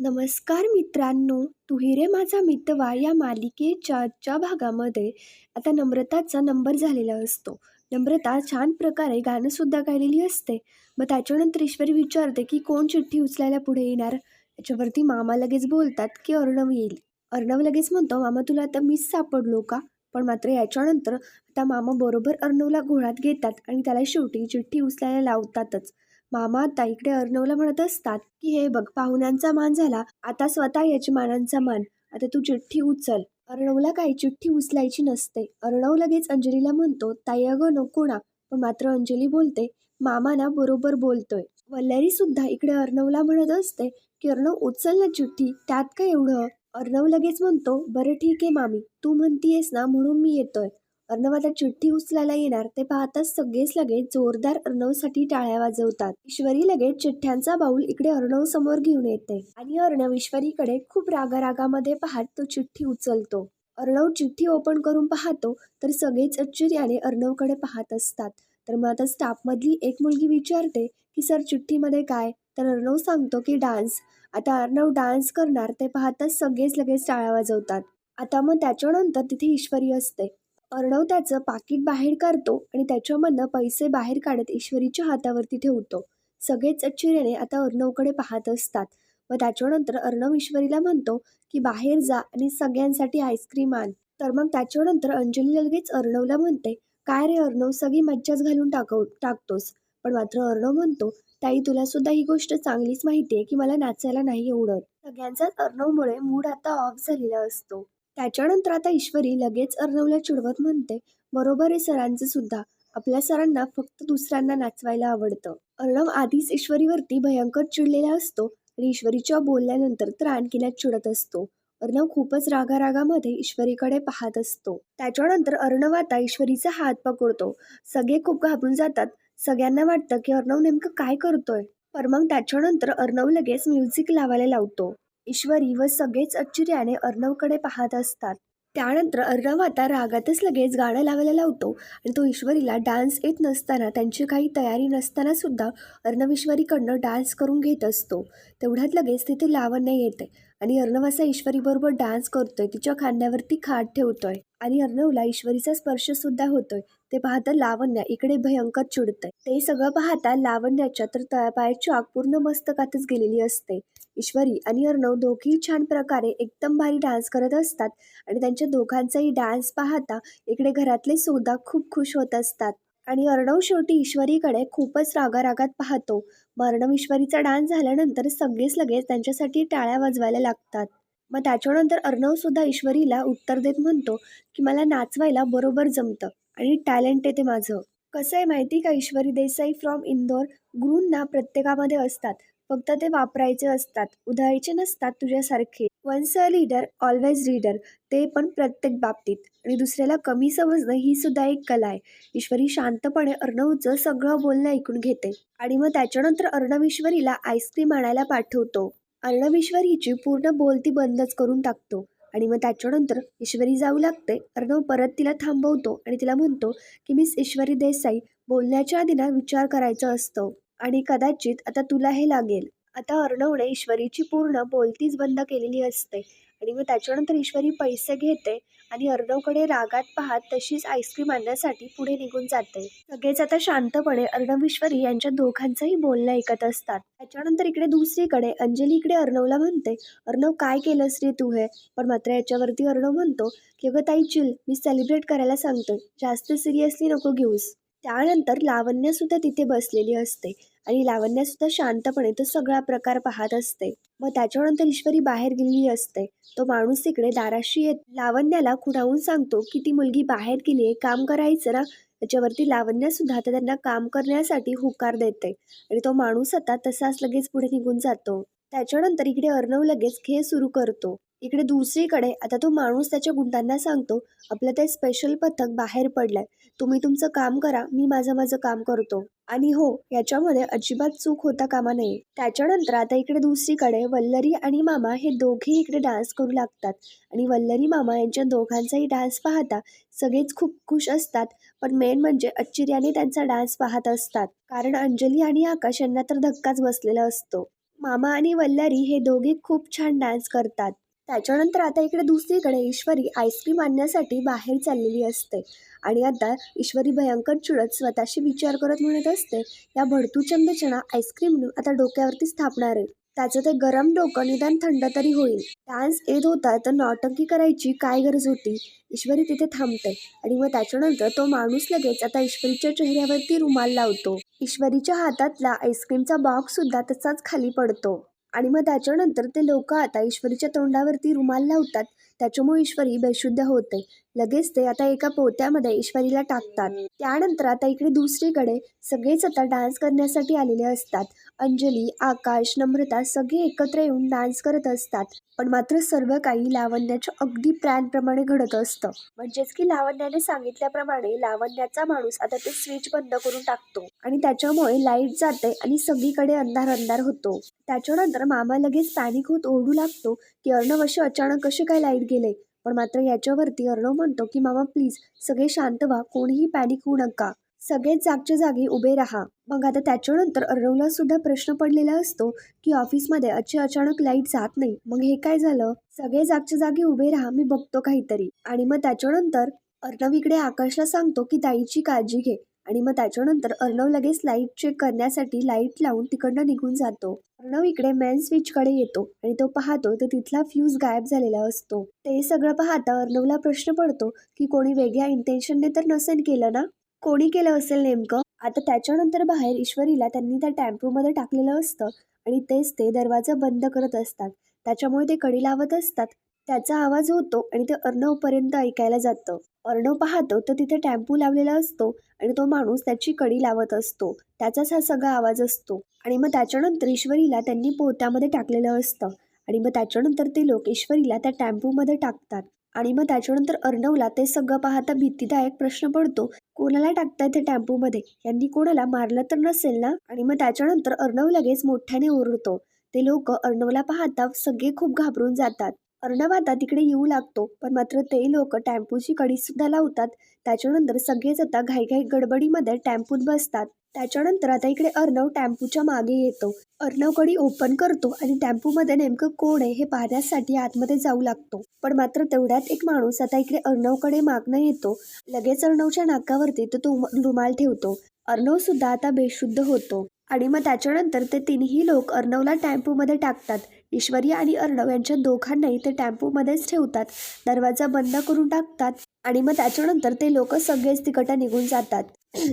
नमस्कार मित्रांनो तू माझा मितवा या मालिकेच्या आजच्या भागामध्ये. आता नम्रताचा नंबर झालेला असतो. नम्रता छान प्रकारे गाणंसुद्धा गायलेली असते. मग त्याच्यानंतर ईश्वरी विचारते की कोण चिठ्ठी उचलायला पुढे येणार? याच्यावरती मामा लगेच बोलतात की अर्णव येईल. अर्णव लगेच म्हणतो मामा तुला आता मीच सापडलो का? पण मात्र याच्यानंतर आता मामा बरोबर अर्णवला घोळात घेतात आणि त्याला शेवटी चिठ्ठी उचलायला लावतातच. मामा आता इकडे अर्णवला म्हणत असतात की हे बघ पाहुण्यांचा मान झाला. आता स्वतः यजमानांचा मान. आता तू चिठ्ठी उचल. अर्णवला काही चिठ्ठी उचलायची नसते. अर्णव लगेच अंजलीला म्हणतो ताई अगं नको ना. पण मात्र अंजली बोलते मामा ना बरोबर बोलतोय. वल्लरी सुद्धा इकडे अर्णवला म्हणत असते की अर्णव उचल ना चिठ्ठी. त्यात काय एवढं? अर्णव लगेच म्हणतो बरं ठीक आहे मामी. तू म्हणतीयेस ना म्हणून मी येतोय. अर्णव आता चिठ्ठी उचलायला येणार ते पाहताच सगळेच लगेच जोरदार अर्णवसाठी टाळ्या वाजवतात. ईश्वरी लगेच चिठ्ठ्यांचा बाऊल इकडे अर्णव समोर घेऊन येते आणि अर्णव ईश्वरीकडे खूप रागारागामध्ये पाहत तो चिठ्ठी उचलतो. अर्णव चिठ्ठी ओपन करून पाहतो तर सगळेच आश्चर्याने अर्णवकडे पाहत असतात. तर मग आता स्टाफमधली एक मुलगी विचारते की सर चिठ्ठीमध्ये काय? तर अर्णव सांगतो की डान्स. आता अर्णव डान्स करणार ते पाहताच सगळेच लगेच टाळ्या वाजवतात. आता मग त्याच्यानंतर तिथे ईश्वरी असते. अर्णव त्याचं पाकिट बाहेर काढतो आणि त्याच्यामधनं पैसे बाहेर काढत ईश्वरीच्या हातावरती ठेवतो. सगळेच आश्चर्याने आता अर्णवकडे पाहत असतात. व त्याच्यानंतर अर्णव ईश्वरीला म्हणतो की बाहेर जा आणि सगळ्यांसाठी आईस्क्रीम आण. तर मग त्याच्यानंतर अंजली लगेच अर्णवला म्हणते काय रे अर्णव सगळी मज्जाच घालून टाकव टाकतोस. पण मात्र अर्णव म्हणतो ताई तुला सुद्धा ही गोष्ट चांगलीच माहिती आहे की मला नाचायला नाही एवढं. सगळ्यांचाच अर्णवमुळे मूड आता ऑफ झालेला असतो. त्याच्यानंतर आता ईश्वरी लगेच अर्णवला चिडवत म्हणते बरोबर आहे सरांचं सुद्धा. आपल्या सरांना फक्त दुसऱ्यांना नाचवायला आवडतं. अर्णव आधीच ईश्वरीवरती भयंकर चिडलेला असतो आणि ईश्वरीच्या बोलल्यानंतर तर आणखीनच चिडत असतो. अर्णव खूपच रागारागामध्ये ईश्वरीकडे पाहत असतो. त्याच्यानंतर अर्णव आता ईश्वरीचा हात पकडतो. सगळे खूप घाबरून जातात. सगळ्यांना वाटतं की अर्णव नेमकं काय करतोय? पर मग त्याच्यानंतर अर्णव लगेच म्युझिक लावायला लावतो. ईश्वरी व सगळेच आश्चर्याने अर्णवकडे पाहत असतात. त्यानंतर अर्णव आता रागातच लगेच गाणं लावायला लावतो आणि तो ईश्वरीला डान्स येत नसताना त्यांची काही तयारी नसताना सुद्धा अर्णव ईश्वरीकडनं डान्स करून घेत असतो. तेवढ्यात लगेच तिथे लावण्य येते आणि अर्णव असा ईश्वरीबरोबर डान्स करतोय तिच्या खांद्यावरती खाट ठेवतोय आणि अर्णवला ईश्वरीचा स्पर्श सुद्धा होतोय. ते पाहता लावण्या इकडे भयंकर चिडतंय. ते सगळं पाहता लावण्याच्या तर तळपायाची आग पूर्ण मस्तकातच गेलेली असते. ईश्वरी आणि अर्णव दोघेही छान प्रकारे एकदम भारी डान्स करत असतात आणि त्यांच्या दोघांचाही डान्स पाहता इकडे घरातले सुद्धा खूप खुश होत असतात. आणि अर्णव शेवटी ईश्वरीकडे खूपच रागारागात पाहतो. मग अर्णव ईश्वरीचा डान्स झाल्यानंतर सगळेच लगेच त्यांच्यासाठी टाळ्या वाजवायला लागतात. मग त्याच्यानंतर अर्णव सुद्धा ईश्वरीला उत्तर देत म्हणतो की मला नाचवायला बरोबर जमतं आणि टॅलेंट आहे ते माझं. कसं आहे माहिती का? ईश्वरी देसाई फ्रॉम इंदोर गुरूंना प्रत्येकामध्ये असतात. फक्त ते वापरायचे असतात. उधळायचे नसतात तुझ्यासारखे. Once a leader always reader ते पण प्रत्येक बाबतीत. आणि दुसऱ्याला कमी समजणं ही सुद्धा एक कला आहे. ईश्वरी शांतपणे अर्णवचं सगळं बोलणं ऐकून घेते. आणि मग त्याच्यानंतर अर्णव ईश्वरीला आईस्क्रीम आणायला पाठवतो. अर्णव ईश्वरीची पूर्ण बोलती बंदच करून टाकतो. आणि मग त्याच्यानंतर ईश्वरी जाऊ लागते. अर्णव परत तिला थांबवतो आणि तिला म्हणतो की मिस ईश्वरी देसाई बोलण्याच्या आधी ना विचार करायचा असतो. आणि कदाचित आता तुला हे लागेल. आता अर्णवने ईश्वरीची पूर्ण बोलतीच बंद केलेली असते आणि मग त्याच्यानंतर ईश्वरी पैसे घेते आणि अर्णवकडे रागात पाहत तशीच आईस्क्रीम आणण्यासाठी पुढे निघून जाते. सगळेच आता शांतपणे अर्णव ईश्वरी यांच्या दोघांचंही बोलणं ऐकत असतात. त्याच्यानंतर इकडे दुसरीकडे अंजली इकडे अर्णवला म्हणते अर्णव काय केलंस रे तू हे? पण मात्र याच्यावरती अर्णव म्हणतो की अगं ताई चिल मी सेलिब्रेट करायला सांगतोय. जास्त सिरियसली नको घेऊस. त्यानंतर लावण्यसुद्धा तिथे बसलेली असते आणि लावण्यासुद्धा शांतपणे तो सगळा प्रकार पाहत असते. मग त्याच्यानंतर ईश्वरी बाहेर गेलेली असते. तो माणूस तिकडे दाराशी येत लावण्याला खुणावून सांगतो की ती मुलगी बाहेर गेली आहे काम करायचं ना? त्याच्यावरती लावण्यासुद्धा आता त्यांना काम करण्यासाठी हुकार देते आणि तो माणूस आता तसाच लगेच पुढे निघून जातो. त्याच्यानंतर इकडे अर्णव लगेच खेळ सुरू करतो. इकडे दुसरीकडे आता तो माणूस त्याच्या गुंडांना सांगतो आपलं ते स्पेशल पथक बाहेर पडलंय. तुम्ही तुमचं काम करा मी माझं माझं काम करतो. आणि हो याच्यामध्ये अजिबात चूक होता कामा नये. त्याच्यानंतर आता इकडे दुसरीकडे वल्लरी आणि मामा हे दोघेही इकडे डान्स करू लागतात. आणि वल्लरी मामा यांच्या दोघांचाही डान्स पाहता सगळेच खूप खुश असतात. पण मेन म्हणजे आश्चर्याने त्यांचा डान्स पाहत असतात. कारण अंजली आणि आकाश यांना तर धक्काच बसलेला असतो. मामा आणि वल्लरी हे दोघे खूप छान डान्स करतात. त्याच्यानंतर आता इकडे दुसरीकडे ईश्वरी आईस्क्रीम आणण्यासाठी बाहेर चाललेली असते. आणि आता ईश्वरी भयंकर चिडत स्वतःशी विचार करत म्हणत असते या भडतू चंदचणा आईस्क्रीम आता डोक्यावरती स्थापणार आहे. त्याचं ते गरम डोकं निदान थंड तरी होईल. डान्स येत होता तर नौटंकी करायची काय गरज होती? ईश्वरी तिथे थांबते आणि मग त्याच्यानंतर तो माणूस लगेच आता ईश्वरीच्या चेहऱ्यावरती रुमाल लावतो. ईश्वरीच्या हातातला आईस्क्रीमचा बॉक्स सुद्धा तसाच खाली पडतो. आणि मग त्याच्यानंतर ते लोक आता ईश्वरीच्या तोंडावरती रुमाल लावतात. त्याच्यामुळे ईश्वरी बेशुद्ध होते. लगेच ते आता एका पोत्यामध्ये ईश्वरीला टाकतात. त्यानंतर आता इकडे दुसरीकडे सगळेच आता डान्स करण्यासाठी आलेले असतात. अंजली आकाश नम्रता सगळे एकत्र येऊन डान्स करत असतात. पण मात्र सर्व काही लावण्याच्या अगदी प्लॅनप्रमाणे घडत असतं. म्हणजेच की लावण्याने सांगितल्याप्रमाणे लावण्याचा माणूस आता ते स्विच बंद करून टाकतो. आणि त्याच्यामुळे लाइट जाते आणि सगळीकडे अंधार अंधार होतो. त्याच्यानंतर मामा लगेच पॅनिक होत ओरडू लागतो की अर्णव असे अचानक कसे काय लाइट गेले? पण मात्र याच्यावरती अर्णव म्हणतो की मामा प्लीज सगळे शांत व्हा कोणीही पॅनिक होऊ नका. सगळेच जागच्या जागी उभे राहा. मग आता त्याच्यानंतर अर्णवला सुद्धा प्रश्न पडलेला असतो की ऑफिसमध्ये अच्छे अचानक लाइट जात नाही. मग हे काय झालं? सगळे जागच्या जागी उभे राहा मी बघतो काहीतरी. आणि मग त्याच्यानंतर अर्णव इकडे आकाशला सांगतो की ताईची काळजी घे. आणि मग त्याच्यानंतर अर्णव लगेच लाइट चेक करण्यासाठी लाइट लावून तिकडनं निघून जातो. अर्णव इकडे मेन स्विचकडे येतो आणि तो पाहतो तर तिथला फ्यूज गायब झालेला असतो. ते सगळं पाहता अर्णवला प्रश्न पडतो की कोणी वेगळ्या इंटेन्शनने तर नसेल केलं ना? कोणी केलं असेल नेमकं? आता त्याच्यानंतर बाहेर ईश्वरीला त्यांनी त्या टॅम्पोमध्ये टाकलेलं असतं आणि तेच ते दरवाजा बंद करत असतात. त्याच्यामुळे ते कडी लावत असतात. त्याचा आवाज होतो आणि ते अर्णवपर्यंत ऐकायला जातं. अर्णव पाहतो तर तिथे टॅम्पू लावलेला असतो आणि तो माणूस त्याची कडी लावत असतो. त्याचाच हा सगळा आवाज असतो. आणि मग त्याच्यानंतर ईश्वरीला त्यांनी पोत्यामध्ये टाकलेलं असतं. आणि मग त्याच्यानंतर ते लोक ईश्वरीला त्या टॅम्पूमध्ये टाकतात. आणि मग त्याच्यानंतर अर्णवला ते सगळं पाहता भीतीदायक प्रश्न पडतो कोणाला टाकताय ते टॅम्पूमध्ये? यांनी कोणाला मारलं तर नसेल ना? आणि मग त्याच्यानंतर अर्णव लगेच मोठ्याने ओरडतो. ते लोक अर्णवला पाहता सगळे खूप घाबरून जातात. अर्णव आता तिकडे येऊ लागतो पण मात्र ते लोक टॅम्पूची कडी सुद्धा लावतात. त्याच्यानंतर सगळेच आता घाईघाई गडबडीमध्ये टॅम्पूत बसतात. त्याच्यानंतर आता इकडे अर्णव टॅम्पूच्या मागे येतो. अर्णव कडी ओपन करतो आणि टॅम्पूमध्ये नेमकं कोण आहे हे पाहण्यासाठी आतमध्ये जाऊ लागतो. पण मात्र तेवढ्यात एक माणूस आता इकडे अर्णवकडे मागणं येतो. लगेच अर्णवच्या नाकावरती तो तुम रुमाल ठेवतो. अर्णव सुद्धा आता बेशुद्ध होतो. आणि मग त्याच्यानंतर ते तिन्ही लोक अर्णवला टॅम्पूमध्ये टाकतात. ईश्वरी आणि अर्णव यांच्या दोघांनाही ते टॅम्पोमध्येच ठेवतात. दरवाजा बंद करून टाकतात आणि मग त्याच्यानंतर ते लोक सगळेच तिकडं निघून जातात.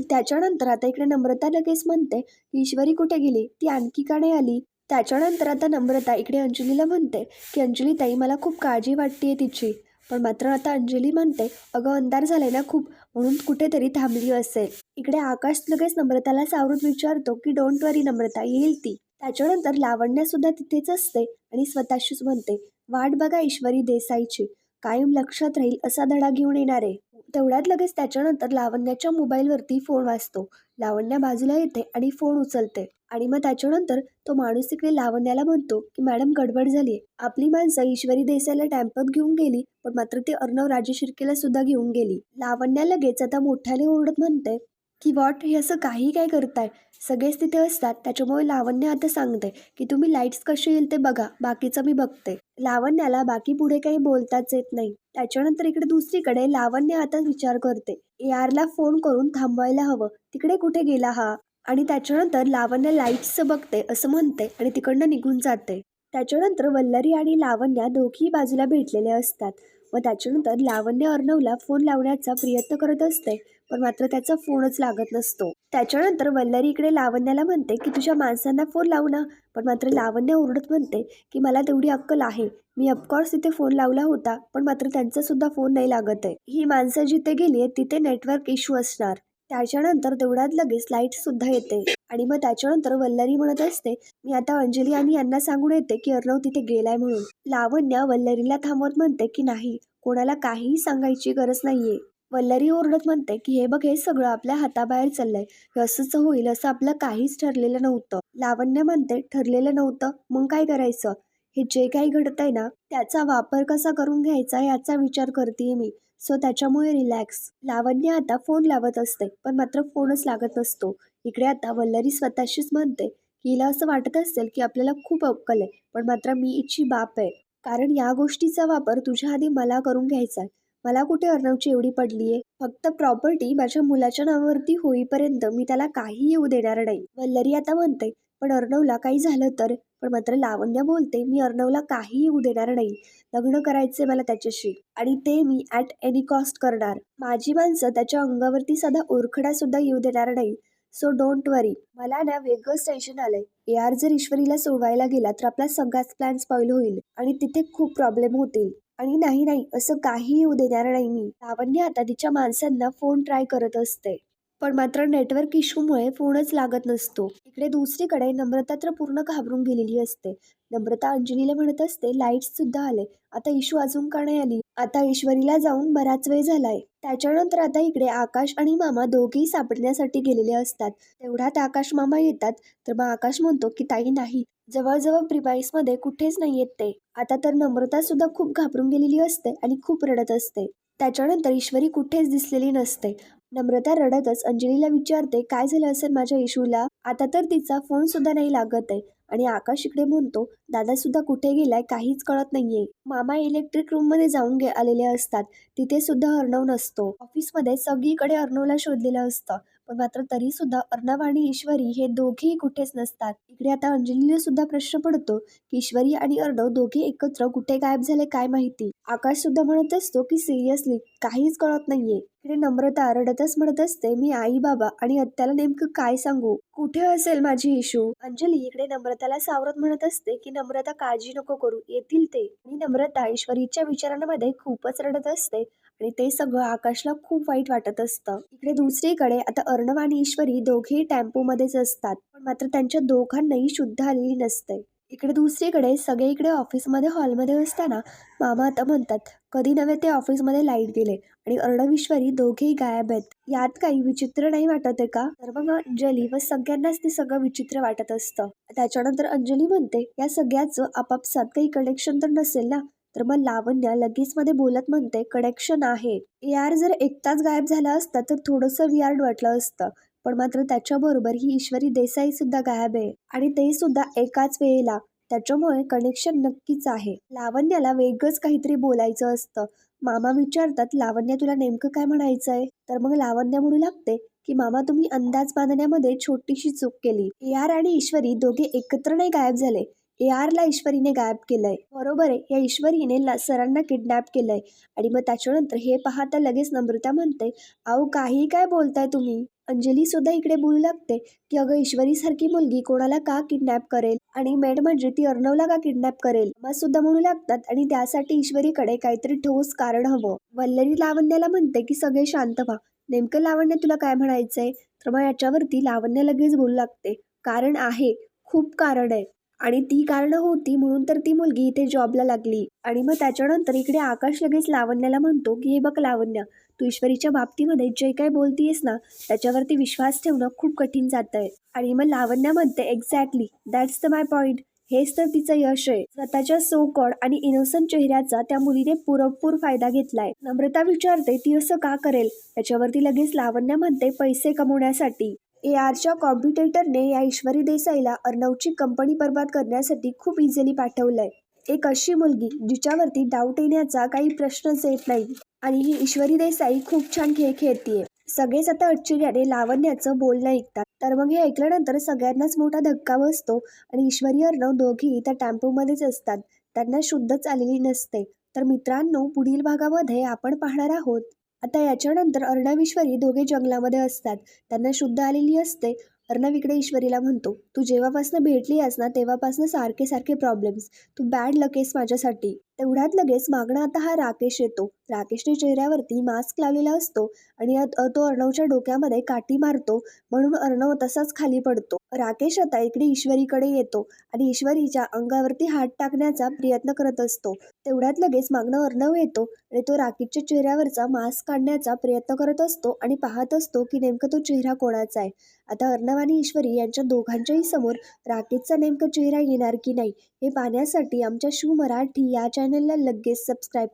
त्याच्यानंतर आता इकडे नम्रता लगेच म्हणते ईश्वरी कुठे गेली? ती आणखी का नाही आली? त्याच्यानंतर आता नम्रता इकडे अंजलीला म्हणते की अंजली ताई मला खूप काळजी वाटते तिची. पण मात्र आता अंजली म्हणते अगं अंधार झालाय ना खूप म्हणून कुठेतरी थांबली असेल. इकडे आकाश लगेच नम्रताला सावरून विचारतो की डोंट वरी नम्रता येईल ती. त्याच्यानंतर लावण्यासुद्धा तिथेच असते आणि स्वतःशीच म्हणते वाट बघा ईश्वरी देसाईची कायम लक्षात राहील असा धडा घेऊन येणार. आहे तेवढ्यात लगेच त्याच्यानंतर लावण्याच्या मोबाईलवरती फोन वाजतो. लावण्या बाजूला येते आणि फोन उचलते. आणि मग त्याच्यानंतर तो माणूस तिकडे लावण्याला म्हणतो की मॅडम गडबड झाली आपली माणसं ईश्वरी देसाईला टॅम्पत घेऊन गेली पण मात्र ती अर्णव राजे शिर्केला सुद्धा घेऊन गेली. लावण्या लगेच आता मोठ्याने ओरडत म्हणते की वॉट? हे असं काही काय करताय? सगळेच तिथे असतात त्याच्यामुळे लावण्य आता सांगते की तुम्ही लाईट्स कसे येईल ते बघा बाकीचं मी बघते. लावण्याला बाकी पुढे काही बोलताच येत नाही. त्याच्यानंतर इकडे दुसरीकडे लावण्य आता विचार करते. ए आरला फोन करून थांबवायला हवं. तिकडे कुठे गेला हा? आणि त्याच्यानंतर लावण्य लाईट्सचं बघते असं म्हणते आणि तिकडनं निघून जाते. त्याच्यानंतर वल्लरी आणि लावण्या दोघी बाजूला भेटलेल्या असतात. व त्याच्यानंतर लावण्य अर्णवला फोन लावण्याचा प्रयत्न करत असते पण मात्र त्याचा फोनच लागत नसतो. त्याच्यानंतर वल्लरी इकडे लावण्याला म्हणते की तुझ्या माणसांना फोन लावू ना. पण मात्र लावण्य ओरडत म्हणते की मला तेवढी अक्कल आहे. मी ऑफकोर्स तिथे फोन लावला होता पण मात्र त्यांचा सुद्धा फोन नाही लागत आहे. ही माणसं जिथे गेली आहेत तिथे नेटवर्क इश्यू असणार. त्याच्यानंतर तेवढ्यात लगेच लाइट सुद्धा येते. आणि मग त्याच्यानंतर वल्लरी म्हणत असते मी आता अंजली आणि यांना सांगून येते की अर्णव तिथे गेलाय म्हणून. लावण्या वल्लरीला थांबवत म्हणते की नाही कोणाला काहीही सांगायची गरज नाहीये. वल्लरी ओरडत म्हणते की हे बघ हे सगळं आपल्या हाताबाहेर चाललंय. हे असंच होईल असं आपलं काहीच ठरलेलं नव्हतं. लावण्य म्हणते ठरलेलं नव्हतं. मग काय करायचं? हे जे काही घडतंय ना त्याचा वापर कसा करून घ्यायचा याचा विचार करते मी. सो त्याच्यामुळे रिलॅक्स लावण्य आता फोन लावत असते पण मात्र फोनच लागत नसतो. इकडे आता वल्लरी स्वतःशीच म्हणते हिला असं वाटत असेल की आपल्याला खूप अक्कल आहे पण मात्र मी इच्छी बाप आहे. कारण या गोष्टीचा वापर तुझ्या आधी मला करून घ्यायचा आहे. मला कुठे अर्णवची एवढी पडली आहे फक्त प्रॉपर्टी माझ्या मुलाच्या नावावरती होईपर्यंत मी त्याला काही येऊ देणार नाही. वल्लरी आता म्हणते पण अर्णवला काही झालं तर? पण मात्र लावण्य बोलते मी अर्णवला काही येऊ देणार नाही. लग्न करायचे मला त्याच्याशी. आणि ते मी ॲट एनी कॉस्ट करणार. माझी माणसं त्याच्या अंगावरती साधा ओरखडा सुद्धा येऊ देणार नाही. सो डोंट वरी मला ना वेगळंच टेन्शन आलंय. यार जर ईश्वरीला सोडवायला गेला तर आपला सगळाच प्लॅन स्पॉईल होईल. आणि तिथे खूप प्रॉब्लेम होतील. आणि नाही नाही असं काही येऊ देणार नाही मी. लावण्य आता तिच्या माणसांना फोन ट्राय करत असते. पण मात्र नेटवर्क इश्यूमुळे फोनच लागत नसतो. इकडे दुसरीकडे नम्रता तर पूर्ण घाबरून गेलेली असते. नम्रता अंजनीला म्हणत असते लाईट्स सुद्धा आले. आता इशू अजून का नाही आली? आता ईश्वरीला जाऊन बराच वेळ झालाय. त्याच्यानंतर आता इकडे आकाश आणि मामा दोघेही सापडण्यासाठी गेलेले असतात. तेवढ्यात आकाश मामा येतात. तर मग आकाश म्हणतो की ताई नाही. जवळजवळ प्रिमाईसमध्ये कुठेच नाही येत ते. आता तर नम्रता सुद्धा खूप घाबरून गेलेली असते आणि खूप रडत असते. त्याच्यानंतर ईश्वरी कुठेच दिसलेली नसते. नम्रता रडतच अंजलीला विचारते काय झालं असेल माझ्या इशूला? आता तर तिचा फोन सुद्धा नाही लागत आहे. आणि आकाश इकडे म्हणतो दादा सुद्धा कुठे गेलाय काहीच कळत नाहीये. मामा इलेक्ट्रिक रूममध्ये जाऊन गे आलेले असतात. तिथे सुद्धा अर्णव नसतो. ऑफिसमध्ये सगळीकडे अर्णवला शोधलेलं असतं. पण मात्र तरी सुद्धा अर्णव आणि ईश्वरी हे दोघेही कुठेच नसतात. इकडे आता अंजलीला सुद्धा प्रश्न पडतो की ईश्वरी आणि अर्णव दोघे एकत्र कुठे गायब झाले काय माहिती? आकाश सुद्धा म्हणत असतो की सिरियसली काहीच कळत नाहीये. इकडे नम्रता रडतच म्हणत असते मी आई बाबा आणि आत्याला नेमकं काय सांगू? कुठे असेल माझी इशू अंजली इकडे नम्रताला सावरत म्हणत असते की नम्रता काळजी नको करू. येतील ते. आणि नम्रता ईश्वरीच्या विचारांमध्ये खूपच रडत असते. आणि ते सगळं आकाशला खूप वाईट वाटत असतं. इकडे दुसरीकडे आता अर्णव आणि ईश्वरी दोघेही टेम्पोमध्येच असतात. पण मात्र त्यांच्या दोघांनाही शुद्ध आलेली नसते. इकडे दुसरीकडे सगळे इकडे ऑफिसमध्ये हॉलमध्ये असताना मामा आता म्हणतात कधी नव्हे ते ऑफिसमध्ये लाइट गेले आणि अर्णविश्वरी दोघेही गायब आहेत. यात काही विचित्र नाही वाटत आहे का? तर मग अंजली व सगळ्यांनाच ते सगळं विचित्र वाटत असतं. त्याच्यानंतर अंजली म्हणते या सगळ्याचं आपापसात काही कनेक्शन तर नसेल ना? तर मग लावण्या लगेच मध्ये बोलत म्हणते कनेक्शन आहे. यार जर एकटाच गायब झाला असता तर थोडंसं वियार्ड वाटलं असतं पण मात्र त्याच्याबरोबर ही ईश्वरी देसाई सुद्धा गायब आहे आणि ते सुद्धा एकाच वेळेला. त्याच्यामुळे कनेक्शन नक्कीच आहे. लावण्याला वेगळंच काहीतरी बोलायचं असतं. मामा विचारतात लावण्या तुला नेमकं काय म्हणायचं आहे तर मग लावण्य म्हणू लागते की मामा तुम्ही अंदाज बांधण्यामध्ये छोटीशी चूक केली. ए आर आणि ईश्वरी दोघे एकत्र नाही गायब झाले ए आरला ईश्वरीने गायब केलंय. बरोबर आहे. या ईश्वरीने ला सरांना किडनॅप केलंय. आणि मग त्याच्यानंतर हे पाहता लगेच नम्रता म्हणते अहो काही काय बोलताय तुम्ही? अंजली सुद्धा इकडे बोलू लागते की अगं ईश्वरीसारखी मुलगी कोणाला का किडनॅप करेल? आणि मेड म्हणजे ती अर्णवला का किडनॅप करेल? मग सुद्धा म्हणू लागतात आणि त्यासाठी ईश्वरीकडे काहीतरी ठोस कारण हवं. वल्लरी लावण्याला म्हणते की सगळे शांत व्हा. नेमकं लावण्य तुला काय म्हणायचंय? तर मग याच्यावरती लावण्य लगेच बोलू लागते. कारण आहे. खूप कारण आहे. आणि ती कारणं होती म्हणून तर ती मुलगी इथे जॉबला लागली. आणि मग त्याच्यानंतर इकडे आकाश लगेच लावण्याला म्हणतो की हे बघ लावण्य तू ईश्वरीच्या बाबतीमध्ये जे काही बोलतीयस ना त्याच्यावरती विश्वास ठेवणं खूप कठीण जातं आहे आणि मग लावण्यामध्ये exactly that's the my point हेच तर तिचं यश आहे. स्वतःच्या सोकड आणि इनोसंट चेहऱ्याचा त्या मुलीने पुरेपूर फायदा घेतलाय. नम्रता विचारते ती असं का करेल? त्याच्यावरती लगेच लावण्यामध्ये पैसे कमवण्यासाठी. ए आरच्या कॉम्प्युटेटरने या ईश्वरी देसाईला अर्णवची कंपनी बर्बाद करण्यासाठी खूप इझिली पाठवलंय. एक अशी मुलगी जिच्यावरती डाऊट येण्याचा काही प्रश्नच येत नाही. आणि ही ईश्वरी देसाई खूप छान खेळ खेळतीये. सगळेच आता आश्चर्याने लावण्याचं बोलणं ऐकतात. तर मग हे ऐकल्यानंतर सगळ्यांनाच मोठा धक्का बसतो आणि ईश्वरी अर्णव दोघी त्या टेम्पोमध्येच असतात. त्यांना शुद्धच आलेली नसते. तर मित्रांनो पुढील भागामध्ये आपण पाहणार आहोत. आता याच्यानंतर अर्णव ईश्वरी दोघे जंगलामध्ये असतात. त्यांना शुद्ध आलेली असते. अर्णव इकडे ईश्वरीला म्हणतो तू जेव्हापासनं भेटली आहेस ना तेव्हापासनं सारखे सारखे प्रॉब्लेम्स तू बॅड लकेस माझ्यासाठी. तेवढ्यात लगेच मागणं आता हा राकेश येतो. राकेशने चेहऱ्यावरती मास्क लावलेला असतो आणि तो अर्णवच्या डोक्यामध्ये काठी मारतो. म्हणून अर्णव तसाच खाली पडतो. राकेश आता इकडे ईश्वरीकडे येतो आणि ईश्वरीच्या अंगावरती हात टाकण्याचा प्रयत्न करत असतो. तेवढ्यात लगेच मागणं अर्णव येतो आणि तो राकेशच्या चेहऱ्यावरचा मास्क काढण्याचा प्रयत्न करत असतो आणि पाहत असतो की नेमकं तो चेहरा कोणाचा आहे. आता अर्णव आणि ईश्वरी यांच्या दोघांच्याही समोर राकेशचा नेमका चेहरा येणार की नाही हे पाहण्यासाठी आमच्या शिव मराठी या चॅनलला लगेच सबस्क्राईब